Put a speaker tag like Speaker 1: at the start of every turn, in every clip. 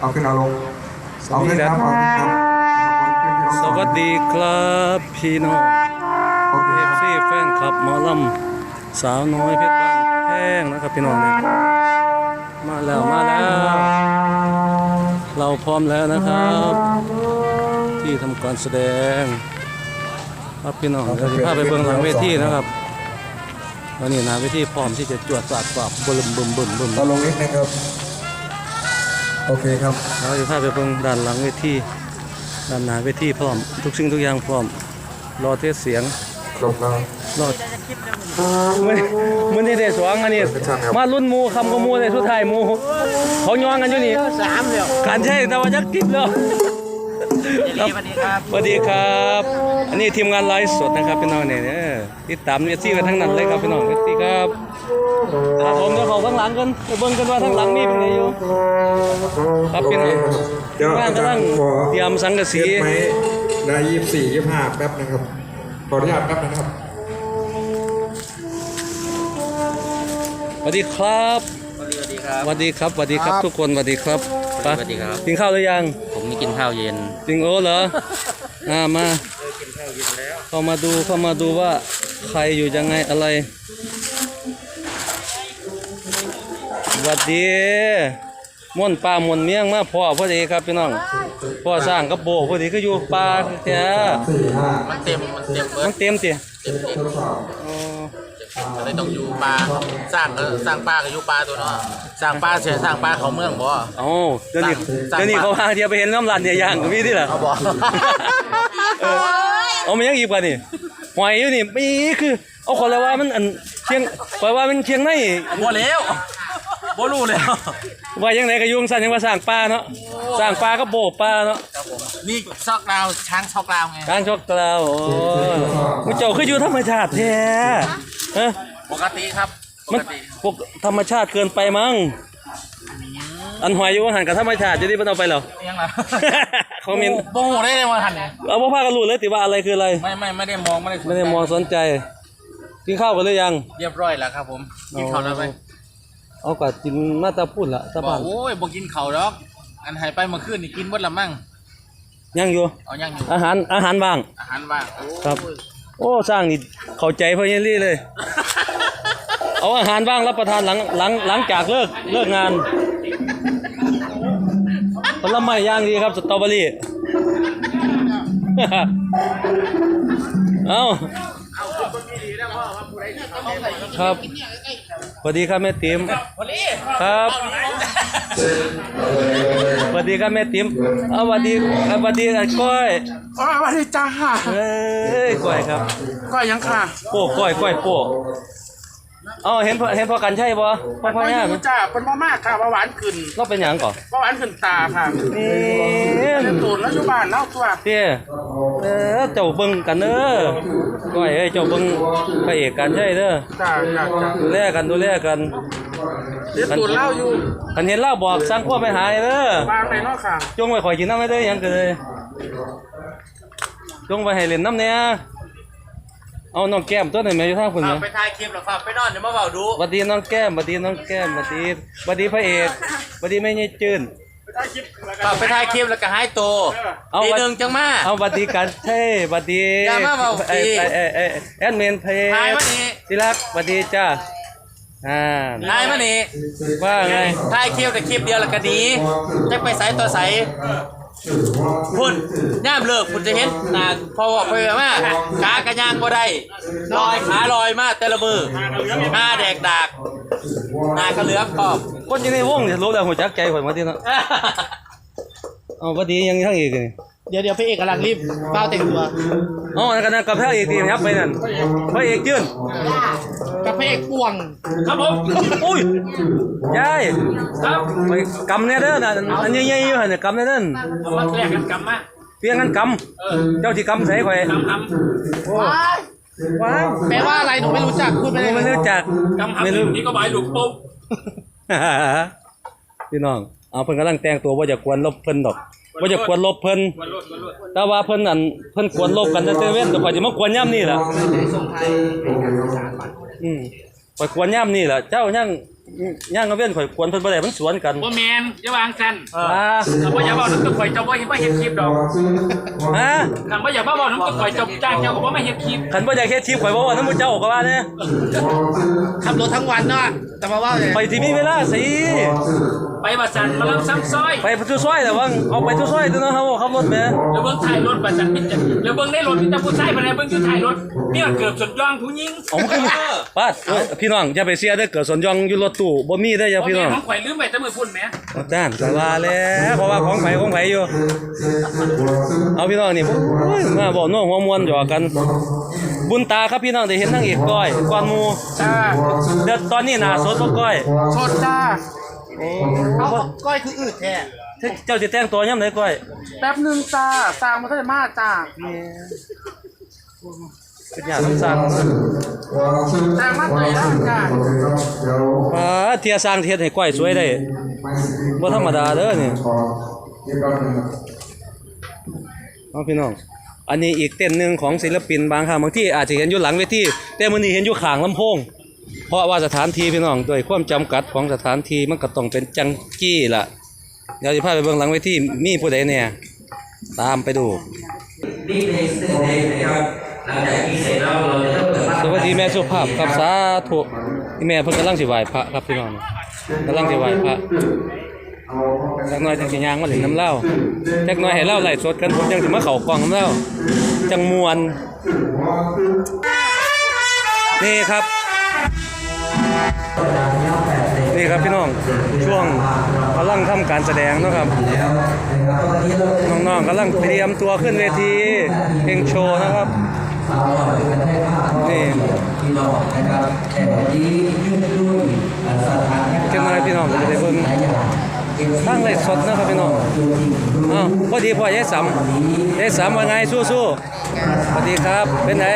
Speaker 1: เอาขึ้นเอาลง
Speaker 2: เอาขึ้นครับ
Speaker 1: เอาขึ้นครับสวัส
Speaker 2: ดีครับพี่น้อง
Speaker 1: โอเคเอฟครับซ
Speaker 2: ีแฟนคลับหมอลำสาวน้อยเพชรบ้านแพงนะครับพี่น้องเนี่ยมาแล้วมาแล้ว เราพร้อมแล้วนะครับ ที่ทำการแสดง ครับพี่น้องเดี๋ยวจะพาไปเบื้องหลังเวทีนะครับตอนนี้หนาเวทีพร้อมที่จะจวดสาดปราบบึมบึมบึมบึมเอา
Speaker 1: ลงนิดนึงครับ โอเคครับ
Speaker 2: เราจะพาไปเบื้องด้านหลังเวทีด้านหน้าเวทีพร้อม ทุกสิ่งทุกอย่างพร้อม รอเทสเสียง
Speaker 1: ครบแล้ว
Speaker 2: รอดมันมันที่ได้สองอันนี้เป็นช่างครับมารุ่นหมูคำกับหมูในสุดท้ายหมูเขาย้อนกันอยู่นี่
Speaker 3: สามเดียว
Speaker 2: การใช่แต่ว่าจะกินแล้วสว
Speaker 3: ัสดีครับส
Speaker 2: วัสดีครับ อันนี้ทีมงานไลฟ์สดนะครับพี่น้องเนี่ยเออติดตามเวทีกันทั้งนั้นเลยครับพี่น้องเวทีครับ ครับผมเดี๋ยวเขาข้างหลังกันไปเบิ่งกันว่าข้างหลังนี่เป็นไงอยู่
Speaker 1: ครับพี่น้องเดี๋ยวบ้านอาจารกำลังย์ขอเตรีย
Speaker 2: มสังกะสี
Speaker 1: ได้ยี่สิบสี่ยี่สิบห้าแป๊บนะครับ ขออนุญาตแป๊บนะครับส
Speaker 2: วัสดีครับ
Speaker 3: สวัสดีครับสว
Speaker 2: ัสดีครับสวัสดีครับทุกคนสวัสดีครับปส
Speaker 4: วัสดีครับ
Speaker 2: กินข้าวหรือยัง
Speaker 4: ผมมีกินข้าวเย็น
Speaker 2: จริงโอ้เหรออ่ามา
Speaker 3: เ
Speaker 2: ข้ามาดูเข้ามาดูว่าใครอยู่ยังไงอะไร วัสดีม่วนป่าม่วนเมียงมาพ่อพอดีครับพี่น้อง
Speaker 1: พ่อสร
Speaker 2: ้างกับโบพอดีก็อยู่ป่าแท้
Speaker 1: สี่ห้ามันเต็มมันเต็
Speaker 3: มเบิมัร์
Speaker 2: นเต็มติ
Speaker 3: เต็มเต็ม
Speaker 1: อ
Speaker 2: ๋อ
Speaker 3: ก็เลยต้องอยู่ปลาสร้างก็สร้างปลาก็อยู่ปลาตัวเนาะสร้างปลาเสียสร้างปลาเขาเมืองบ่
Speaker 2: เอ้าเดี๋ยวนี้
Speaker 3: สร้างเดี๋ยวนี้เขา
Speaker 2: พาเที่ยวไปเห็นน้ำรันเนี่ยย่างก็มีที่ล่ะเข
Speaker 1: าบ่
Speaker 2: เออเอามายังอีกกว่านี่หอยอยู่นี่มีคือเอาคนละว่ามันอันเชียงไปว่ามันเชียงในบ่แ
Speaker 3: ล้ว บ่รู้แล้ว
Speaker 2: ว่ายังไงก็อยุ่จั่งสั่นยังว่าสร้างป่าเนาะ
Speaker 3: สร้างป่า
Speaker 2: ก็โบกป่าเนาะ
Speaker 3: ครับผมนี่ซอกดาวช้างซอกดาวไงก
Speaker 2: ารชกกล่าวโอ้มึงเจ้าคืออยู่ธรรมชาติแท้ฮะ
Speaker 3: ปกติครับปมันกติ
Speaker 2: พวกธรรมชาติเกินไปมั้ง
Speaker 3: อันหอย
Speaker 2: อยู่ว่าหันกับธรรมชาติจะได้มันเอาไปเหรอ
Speaker 3: ยังล่ะ
Speaker 2: คอมเมนต์
Speaker 3: บ่ฮู้ได้เลยว่าทันเนี่ย
Speaker 2: เอาพ่อพากันรู้เลยติว่าอะไรคืออะไร
Speaker 3: ไม่ไม่ไม่ได้มองไม่ได้สนใจไม่ได้มองสน
Speaker 2: ใจกินข้าวกันหรือยัง
Speaker 3: เรียบร้อยแล้วครับผมกินข้าวแล้วไหม
Speaker 2: เอาก็กินมาตาพูดละตาบอบ้ากนโอ
Speaker 3: ้ยบ่กินข้าวดอก อันหายไปเมื่อคืนนี่กินหมดละมั่ง
Speaker 2: ยังอยู่
Speaker 3: เอายังอยู่อา
Speaker 2: หารอาหารว่าง
Speaker 3: อาหารว่างโอ้ครับ
Speaker 2: โอ้สร้างนี่เข้าใจพ่อเยลลี่เลย เอาอาหารว่างรับประทานหลังหลังหลังจากเลิกเลิกงานผลไม้ย่างดีครับสตรอเบอรี่ เอาครับ สวัสดีครับแม่ติ๋มครับ
Speaker 1: ส
Speaker 2: วัสดีครับแม่ติ๋มเอาสวัสดีครับสวัสดีอะก้อย
Speaker 5: อ๋อสวัสดีจ้าค่ะ
Speaker 2: เอ้ยก้อยครับ
Speaker 1: ก็ยังค่ะ
Speaker 2: โป้ก้อยก้อยโป้ เอาเห็นพ่อเห็นพ่อกันใช่ปะพ่อพ่อก็เนี่ยอยู่
Speaker 5: จ้าเป็นมากๆค่ะเบาหวานขึ้น
Speaker 2: เราเป็นหยังก่อน
Speaker 5: เบาหวานขึ้นตาค่ะ
Speaker 1: นี่เป็น
Speaker 2: ต
Speaker 5: ูนแล้วอยู่บ้านเล่าตัว
Speaker 2: เตี้ย
Speaker 1: เอ
Speaker 2: อเจ้าเบิ่งกันเด้อ
Speaker 1: ก้อยเอ้ยเจ้าเบิ่งพระเอกกันใช
Speaker 2: ่เด้อ
Speaker 5: จ้าจ้าจ้า
Speaker 1: ดูแลกันดูแ
Speaker 2: ลกัน
Speaker 1: เดี๋ยวตูนเล่าอยู่
Speaker 2: คันเห็นเล่าบอกสั่งพวกไปหายเด้อบ
Speaker 1: ้านไหนเน
Speaker 5: าะค่ะ
Speaker 2: จงไว้ข่อยกินน้ำไม่ได้หยังเกินเลยจงไว้ให้เล่นน้ำเนี่ย เอาน้องแก้มตัวไหนแม่อยู่ทางคุณฝาเนาก
Speaker 3: ไปถ่ายคลิปหรอฝากไปนอนเดี๋ยวมาเบาดู
Speaker 2: บัดดีน้องแก้มบัดดีน้องแก้มบัดดีบัดดีพระเอกบัดดีแม่ยายจืน
Speaker 3: ฝากไปถ่ายคลิปแล้วก็หายโตว
Speaker 2: เอาทีหนึ่ง
Speaker 3: จังมา เอา
Speaker 2: บัดดีกันเท่บัดดีอย่ามาเว้าไอ้ฟรีไอ้ไอ้ไอ้แอดมินเพจถ่ายมา
Speaker 3: นี่
Speaker 2: ที่รักบัดดีจ้าอ่าถ่าย
Speaker 3: มานี่
Speaker 1: ว่าไงถ่ายคลิปแต่คลิปเดียวแล้วก็หนีจะไปใส่ตัวใส พุ่นย
Speaker 3: ่ามเลิกคุณจะเห็นหนาพอบอกไปว่าขากระยางบ่ได้
Speaker 1: ลอยขาล
Speaker 3: อยมาแต่ละมือ
Speaker 1: หน้าแดกดากหน้ากระเหลือกขอบคนอยู่ในวงเน
Speaker 2: ี่ยรู้แล้วหัวจักใจข่อยมาที่เนาะเอาบัดดียังทั้งอีกนี่
Speaker 5: เดี๋ยวเดี๋ยวพี่เอก
Speaker 1: กำลังรีบเฝ้าแต่งตัวอ๋อนั่
Speaker 2: นก็นั่นกับพระเอกดีครับไปนั่น
Speaker 1: พระเอกจืน กับพี่เอกป่วงครับผมอุ้ยยายไป
Speaker 2: กำเนี่ยเด้อน่ะอันใหญ่ๆอยู่หั่นน่ะกำเนี่ยเด้อ
Speaker 1: มาแลกกัน
Speaker 3: กำมาเ
Speaker 2: พียงกันก
Speaker 1: ำเจ้
Speaker 2: าที่กำใส่ข่อยก
Speaker 1: ำกโอ้ว้าวแปลว่าอะไรหนูไม่รู้จักพูดไปเลยไม่รู้จักำกำไม่รู้นี่ก็ใบลูกปุ๊บ
Speaker 2: พี่น้องเอาเพิ่นกำลังแต่งตัวว่าจะกวนลบเพิ่นดอกว่าจะกวนลบเพิ่นแต่ว่าเพิ่นอันเพิ่นกวนลบกันแต่เว้นแต่ข่อยจะมากวนย่ำนี่ล่ะ
Speaker 1: อื
Speaker 2: มข่อยกวนย่ำนี่ล่ะเจ้ายังย่างกับเว้นข่อยกวนเพิ่นบ่ได้มันสวนกันบ
Speaker 3: ่แมนอย่าวางกันอ่า
Speaker 1: ถ้าบ่อยากเว้าน้ำตกข่อย
Speaker 3: เจ้าบ่เห็น
Speaker 1: บ่เฮ็ดคลิปดอกฮะค
Speaker 3: ันบ่อยากมาเว้าน้ำตกข่อยเจ้าจ้างเจ้าก็บ่มาเฮ็ดคลิป
Speaker 2: คันบ่อยากเฮ็ดคลิปข่อยบ่ว่านํหมู่เจ้าก็ว่าแน่
Speaker 1: ขับรถท
Speaker 3: ั
Speaker 1: ้งว
Speaker 3: ันเน
Speaker 1: าะ
Speaker 3: แต่มาว่า
Speaker 1: เลยไปที่มีเวลาสิ ไปว่าซั่นมาลำซ้ำซอย
Speaker 2: ไปทุซอยแต่ว่าเอาไปทุซอยตัวเนาะครับขับรถแหม่
Speaker 1: แล้วเบิ่งถ่ายรถว่าซั่นมิจะแล้วเบิ่งในรถมีแต่ผู้ชายภายในเบิ่งอยู่ถ่ายรถมีมันเกือบสุด
Speaker 5: ย่อ
Speaker 3: งผู้หญิง
Speaker 2: อ๋อมันคือปาดเอ้ยพี่น้องอย่าไปเสียเด้อเกิดสนยองอยู่รถตู้บ่มีได้ออย่าบ่พี่แม่น้องนของ
Speaker 3: ข่อยลืมไปแต่มื้อพุ่นแหม
Speaker 2: อาจารย์ก็ว่าแล้วเพราะว่าของไผของไผอยู่
Speaker 1: เอา
Speaker 2: พี่น้องนี่โอ้ยมาบอกน้องหัวมวนหยอกกัน บุญตาครับพี่น้องได้เห็นนางเอกก้อยก่อนหมู่
Speaker 1: จ้าเดี๋ยว
Speaker 2: ตอนนี้หน้าสดบ่ก้อย
Speaker 1: ชนจ้า
Speaker 2: เอา
Speaker 3: ก้อยคืออืดแท้
Speaker 2: เจ้าสิแต่งตัวยามใดก้อย
Speaker 5: แป๊บหนึงจ้าสร้างมาได้มาจ้า
Speaker 2: เป็นหยังสร้าง
Speaker 1: สร้างมาได้แล้วจ้า
Speaker 2: อ่าเทียสร้างเทียให้ก้อยสวยได้
Speaker 1: บ่ธรรมดาเด้อนี่
Speaker 2: เอาพี่น้อง อันนี้อีกเต้นหนึ่งของศิลปินบางครั้งบางที่อาจจะเห็นอยู่หลังเวทีแต่มื้อนี้เห็นอยู่ข้างลำโพง เพราะว่าสถานที่พี่น้องโดวยความจำกัดของสถานที่มันก็ต้องเป็นจังกี้ล่ะเดี๋ยวจะพาไปเบิ่งหลังเวทีมีผู้ใดเนี่ยตามไปดู
Speaker 4: สวัสดีแม่สุภาพครับ
Speaker 2: สาธุ
Speaker 1: ท
Speaker 2: ี่แม่เพิ่นกำลังสิไหว้พระครับพี่น้อง
Speaker 1: กำลังสิไหว้พระจักน่อยจังสิยางมาเล่นน้ำ
Speaker 2: เหล้า
Speaker 1: จักน่อยให้เหล้าไล่
Speaker 2: สดกันผมจังสิมาเข้ากล่องน้ำเหล้า
Speaker 1: จัง
Speaker 2: มวนนี่ครับ
Speaker 4: นี่ครับพี่น้องช่วงกำลังทำการแสดงนะครับน้องๆกำลังเตรียม
Speaker 2: ตัวขึ้นเวที
Speaker 4: เพลงโชว์นะครับนี่เจ้าหน้ายพี่น้องจะได้เบิ่งตั้งไลฟ์สดนะครับพี่น้องอ้าวพอดีพ่อยายสำยายสำว่าไงส
Speaker 2: ู้ๆส
Speaker 4: วัสดีครับเป็นไง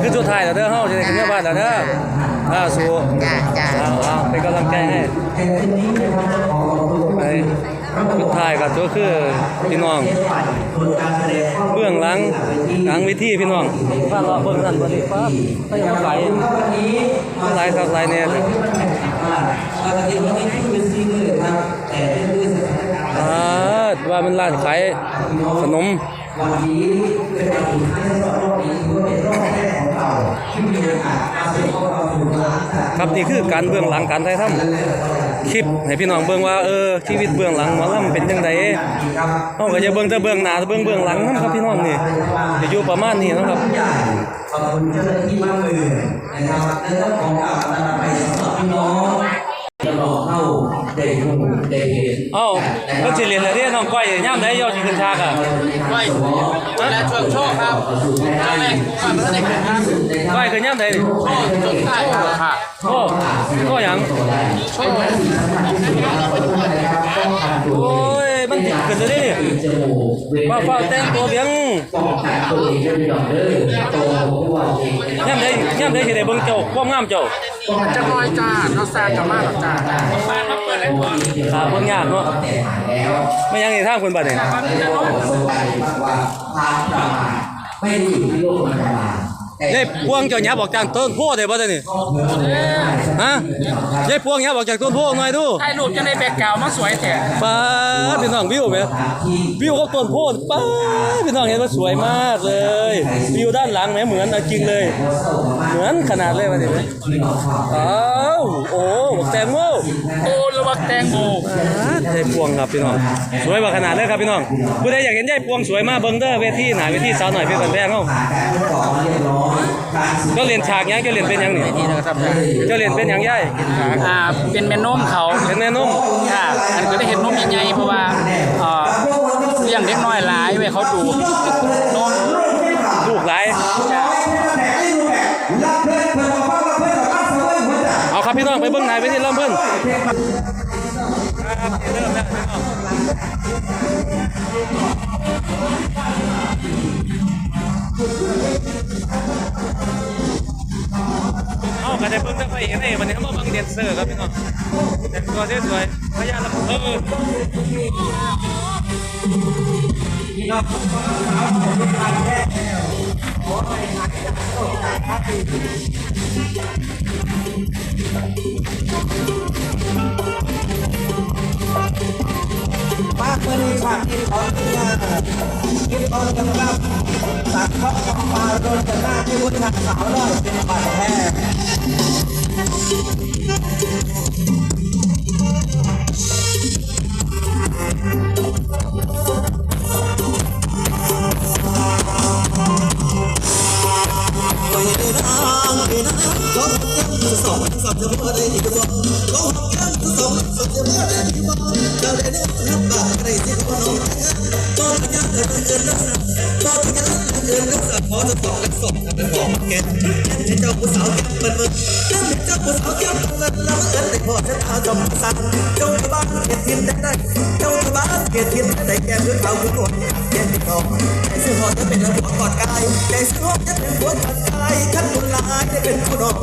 Speaker 4: คือสุดท้ายแล้วเด้อเฮาจะได้ขึ้นบ้านแล้วเด้อ อ่าสู้จ้าจ้าเอาเอาเป็นกำลังใจให้ไปสุดท้ายก็ตัวคือพี่น้องเบื้องหลังหลัง
Speaker 2: วิธีพี่น้องฟ้าเลาะเบื้องนั้นบ่นี่ปั๊บก็ยังไหล
Speaker 4: ไหลครับไหลแน่ เลยอ่าว่ามันร้านขายขนมครับนี่คือการเบื้องหลัง
Speaker 2: การถ่ายท
Speaker 4: ำคลิปให้พี่น้องเบิ่งว่าเออชีวิตเบื้องหลังหมอลำเป็นจังไดเฮาก็จะเบิ่งแต่เบื้องหน้าเบิ่งเบื้องหลังนํครับพี่น้องนี่จะอยู่ประมาณนี้เนาะครับขอบคุณเจ้าหน้าที่บ้านเมืองนะครับและเจ้าของกล่าวตลาดไปสำหรับพี่น้อง จะรอเข้าได้ดูได้เห็นเอ้า
Speaker 2: เพิ่นสิเรียนแล้วเด้น้องก้อยยามใดยอดสิขึ้นฉากอะ
Speaker 4: ก้อยและช่วงโชว์ครับตอนแรกผมว่ามันได้ขึ้นครับก้อยขึ้นยามใดนี่โชว์จนได้
Speaker 3: ค่ะ
Speaker 4: โอ้โอ้หยังโอ้ย
Speaker 2: มันติดขึ้นแล้วเด
Speaker 4: ้นี่จมูกเว้นว่าฟ้าแต่งตัวเบ
Speaker 2: ียง
Speaker 4: ป้องนตัวเองด้ยดอกเด้อโตผู้ว่าเองยามใดยามใดสิได้เบิ่งเจ้า
Speaker 2: ความงามเจ้า
Speaker 4: จะน้อยจ้าเราสร้างกับมาหรอกจ้า
Speaker 3: มาเปิดเลยก่อน
Speaker 4: หาคนยากเนาะ
Speaker 2: ไม่ยังนี่ทางคนบัดนี่ส
Speaker 4: บายว่าทางประมาทไม่ได้อยู่ที่โลกธรรมา ยายพวงเจ้าหยับออก
Speaker 2: จากต้นโพได้บ่ได้นี่
Speaker 4: ฮะ
Speaker 2: ยายพวงหยับออกจากต้นโพหน่อยดูถ
Speaker 4: ่ายรูปจะได้แบกกราวด์มาสวยแท้ป้าดพี่น้องวิวไหมว
Speaker 2: ิวก็ต้นโพดป้าดพี่น้องเห็นว่าสวยมากเลยวิวด้านหลังไหมเหมือนเอาจริงเลย
Speaker 4: เหมือนขนาดเลยวันนี้อ้
Speaker 2: าวโอ้บักแตงโม
Speaker 4: โอ้ระวังแตงโมยายพวงครับพี่น้องสวยกว่าขนาดเลยครับพี่น้องผู้ใด
Speaker 2: อยากเห็นยายพวงสวยมากเบิ่งเด้อเวทีหนาเวทีสาวหน่อยเพื่อนแพงเฮา
Speaker 4: ต่อเรียบร้อยการเจ้าเรียนฉากหยังเจ้าเรียนเป็นหยังนี่เจ้าเรียนเป็นหยังยายอ่าเป็นแม่นมเขาเป็นแม่นุ่มค่ะอันก็ได้เห็นนมใหญ่ๆเพราะว่าเอ่อเลี้ยงเด็กน้อยหลายไว้เขาดูนมล
Speaker 2: ูกหลายเอาครับพี่น้องไปเบิ่งหนายไปที่ลำเพิ่นเเอากระได้เพิ่มทั้งไปเองเลยวันนี้เขามาบังเดนเซอร์ครับพี่น้องแต่งตัวสวยพยานลำเออ
Speaker 4: ขอ ว่าคิดตอนที่ว่าคิดตอนจะรับตัดเข้าขอ
Speaker 3: งปลาโด
Speaker 4: นจะหน้าที่วุฒิทางสาวรอดเป็นบาดแผล
Speaker 6: สองสัมจะเมื่อใดอีกบ่ก็หอมแก้มสองสามจะเมื่อใด เกินักษณะพอที่จะรักเกินักษณะอจะตอกแสอบทำเป็นบอกแกนแกนเจ้าผู้สาวแกมันมึงแกเป็นเจ้าผู้สาวแกมัแล้วเอิญแต่พอจะตาจอมสั่งเจ้าบ้านเกียรติได้ได้เจ้าบ้านเกียรติได้แกเพื่อเขาคุณหนแกติดต่อแต่เสื้ออจะเป็นระบกอดกายแต่เสื้อหอจะเป็นหัวจัดกายท่านคนร้าจะเป็นผู้ดอก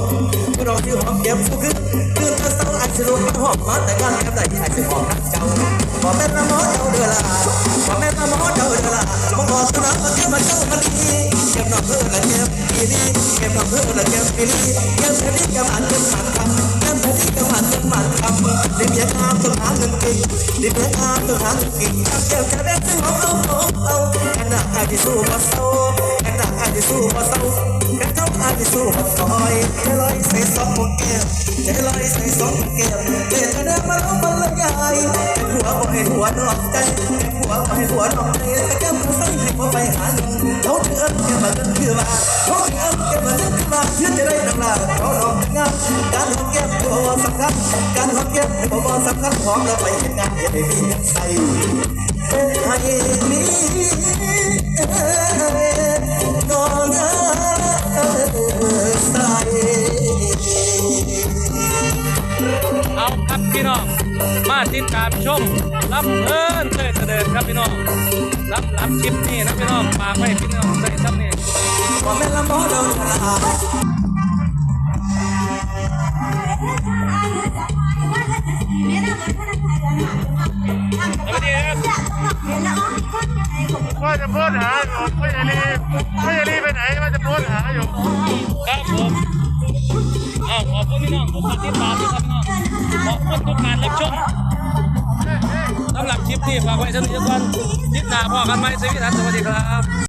Speaker 6: ผู้ดอกที่หอมแก้มผู้ขึ้นเพื่อนเธอสาวอาจจะรู้ว่าหอมมาแต่งาแก้ได้อาจจหอมรัเจ้าขอแม่ละมอเจ้าเดือดละขอแม่ มาเข้ามาดีเก็บน้อเพื่อนะเก็บปีนี้เก็บน้อเพื่อนะเก็บปีนี้เก็บปีนี้กำอันเก็บหมันคำเก็บปีนี้กำอันเก็บหมันคำดิบยาอาต้อหาเงินกินดิบยาอาต้อหาเงินกินเก็บจะได้ซึ่งของเอาของเอาแค่หนักอาจจะสู้มาเศร้าแค่หนักอาจจะสู้มาเศร้าแค่เท้าอาจจะสู้มาซอยเค่ลอยใส่ซองของก็บเค่ลอยใส่ซองของก็บเด็กกะเด็นมาล้มมาละยาย ว่าบ่หัวหอกใจให้หัวไปหัวหอกใจถ้าแก้มสั่งให้หัวไปหาเงินเขาเดือดแก้มมันคือมาเขาเดือดแก้มมันคือมาเพื่อจะได้น้ำลาเขาหลอกงานการหอมแก้มตัวสำคัญการหอมแก้มตัวสำคัญของแล้ไปเห็นงานอย่าได้มีใส่เป็นไห้นี้น้องใส่
Speaker 2: เอาครับพี่น้องาติดตามชมรับเพลินเตยเสด็จครับพี่น้องรับรับคลิปนี้นะพี่น้องฝากไว้พี่น้องใส่ซ้ำนี่
Speaker 6: ว่าแม่ลำบอเดินทาง
Speaker 5: ว่าจะพูดหาอยู่ไม่จะรีบไม่จะรีบไปไหนว่าจะพูดหาอยู่
Speaker 2: ครับผมอ้าวขอบคุณพี่น้องผมติดตามด้วครับพี่น้องขอบคุณทุกการรับชม คลิปนี้ฝากไว้สำหรับทุกคนคลิปหน้าพอกันไหมสวัสดีครับ